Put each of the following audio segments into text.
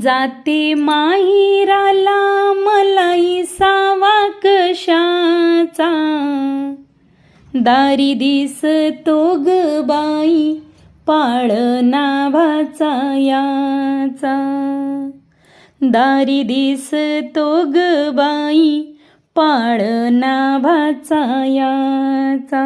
जाते माहिराला मलाई सावा कशाचा दारी दिसतो ग बाई पाळ नाभाचा याचा. दारी दिसतो ग बाई पाळ नाभाचा याचा.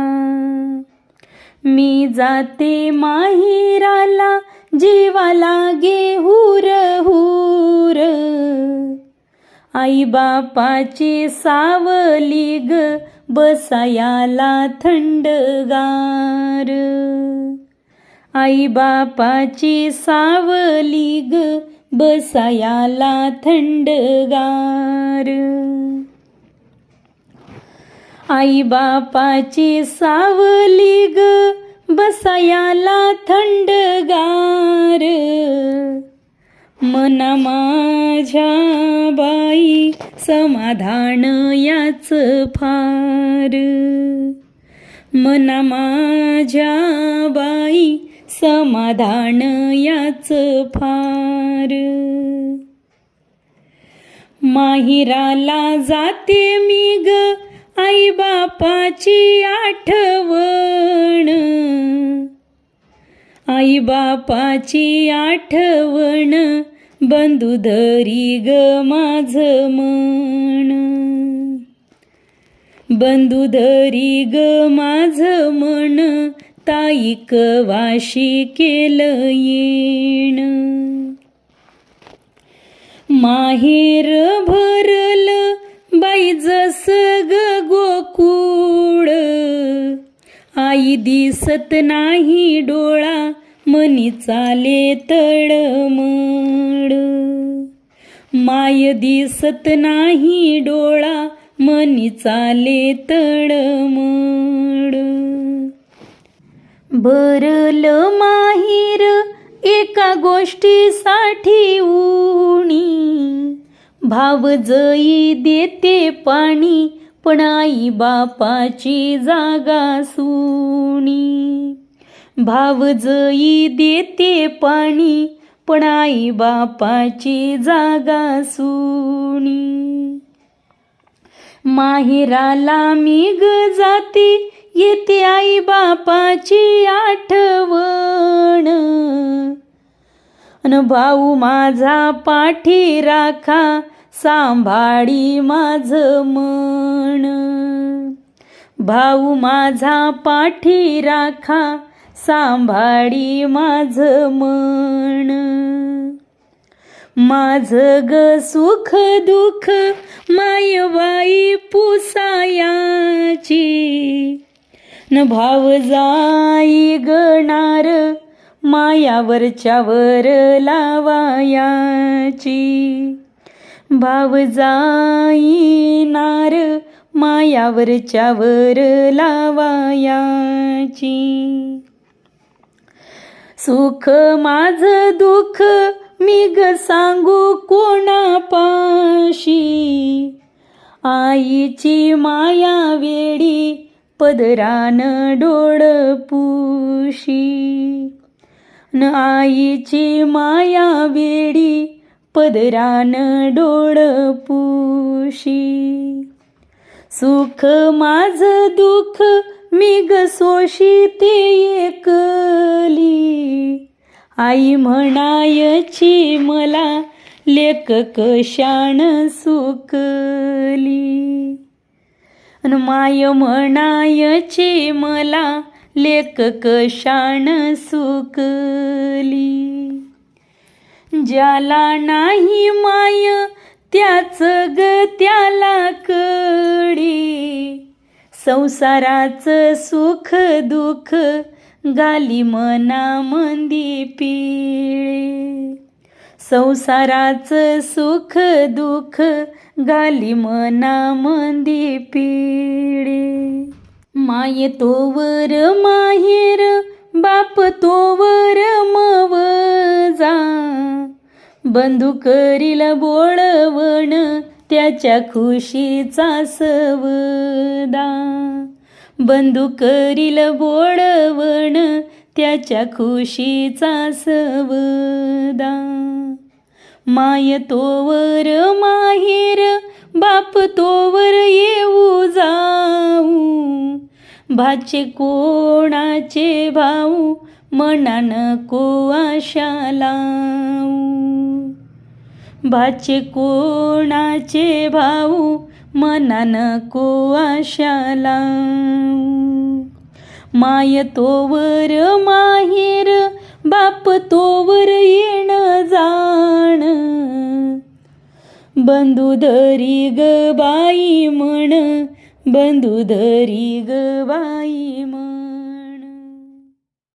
मी जाते माहिराला जीवाला गे हुर. हुर आई बापाची सावली ग बसायाला थंडगार. आई बापाची सावली ग बसायाला थंडगार. आई बापाची सावली ग बसायाला थंडगार. मना माझ्या बाई समाधान याच फार. मना माझ्या बाई समाधान याच फार. माहिराला जाते मी ग बापाची आठवण. आई बापाची आठवण बंधुधरी ग माझ मन. बंधुधरी ग माझ मन ताई कवाशी केलं येण. माहेर भरलं बाई जस ग आई दिसत नाही डोळा मनी चाले तळमळ माय दिसत नाही डोळा मनी चाले तळमळ भरलं माहीर एका गोष्टीसाठी उणी भाव जई देते पाणी पण आई बापाची जागा सुनी. भाव जई देते पाणी पण आई बापाची जागा सुनी. माहेराला मी ग जाते येते आई बापाची आठवण. अन भाऊ माझा पाठी राखा सांभाळी माझ मन. भाऊ माझा पाठी राखा सांभाळी माझ मन. माझ ग सुख दुःख मायबाई पुसायाची. न भाव जाई गणार मायावरच्यावर लावायाची. भाव जाईनार मायावरच्या मायावरच्यावर लावायाची. सुख माझ दुःख मी ग सांगू कोणापाशी? आईची माया वेडी पदरान डोळ पुशी. न आईची माया वेडी पदरान डोळ पुशी. सुख माझ दुःख मी गसोशी ते एकली. आई म्हणायची मला लेक शाण सुकली. अन माय म्हणायची मला लेक शाण सुकली. ज्याला नाही माय त्याच ग त्याला कळी. संसाराचं सुख दुःख गाली मना मंदी पिळी. संसाराचं सुख दुःख गाली मना मंदी पिळी. माय तोवर माहेर बाप तोवर मवजा बंधू करील बोळवण त्याच्या खुशीचा सवदा बंधू करील बोळवण त्याच्या खुशीचा सवदा माय तोवर माहेर बाप तोवर येऊ जाऊ. भाचे कोणाचे भाऊ मना नको आशा लावू. भाचे कोणाचे भाऊ मना नको आशाला माय तोवर माहेर बाप तोवर येण जाण. बंधुधरी ग बाई म्हण बंधुधरी ग बाई म्हण.